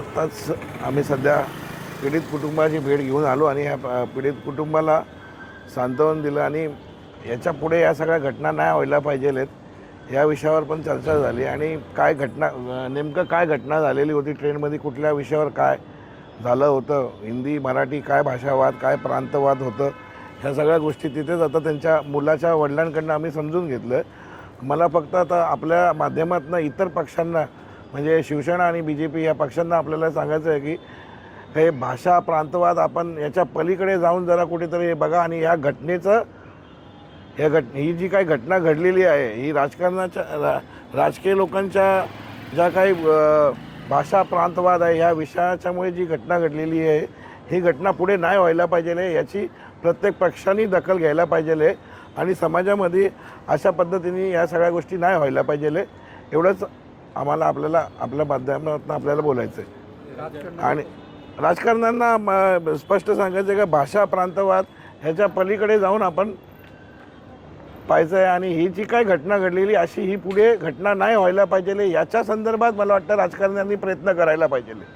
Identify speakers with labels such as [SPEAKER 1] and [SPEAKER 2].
[SPEAKER 1] आत्ताच आम्ही सध्या पीडित कुटुंबाची भेट घेऊन आलो आणि ह्या पीडित कुटुंबाला सांत्वन दिलं आणि याच्यापुढे या सगळ्या घटना नाही व्हायला पाहिजेत या विषयावर पण चर्चा झाली आणि काय घटना नेमकं काय घटना झालेली होती ट्रेनमध्ये कुठल्या विषयावर काय झालं होतं हिंदी मराठी काय भाषावाद काय प्रांतवाद होतं ह्या सगळ्या गोष्टी तिथेच आता त्यांच्या मुलाच्या वडिलांकडनं आम्ही समजून घेतलं. मला फक्त आता आपल्या माध्यमातून इतर पक्षांना म्हणजे शिवसेना आणि बी जे पी या पक्षांना आपल्याला सांगायचं आहे की हे भाषा प्रांतवाद आपण याच्या पलीकडे जाऊन जरा कुठेतरी हे बघा आणि या घटनेचं या घट ही जी काही घटना घडलेली आहे ही राजकारणाच्या रा राजकीय लोकांच्या ज्या काही भाषा प्रांतवाद आहे ह्या विषयाच्यामुळे जी घटना घडलेली आहे ही घटना पुढे नाही व्हायला पाहिजे आहे याची प्रत्येक पक्षांनी दखल घ्यायला पाहिजे आहे आणि समाजामध्ये अशा पद्धतीने या सगळ्या गोष्टी नाही व्हायला पाहिजे आहे एवढंच आम्हाला आपल्याला आपल्या माध्यमातून आपल्याला बोलायचं आहे आणि राजकारण्यांना म- स्पष्ट सांगायचं आहे का भाषा प्रांतवाद ह्याच्या पलीकडे जाऊन आपण पाहायचं आहे आणि ही जी काय घटना घडलेली अशी ही पुढे घटना नाही व्हायला पाहिजे याच्या संदर्भात मला वाटतं राजकारण्यांनी प्रयत्न करायला पाहिजे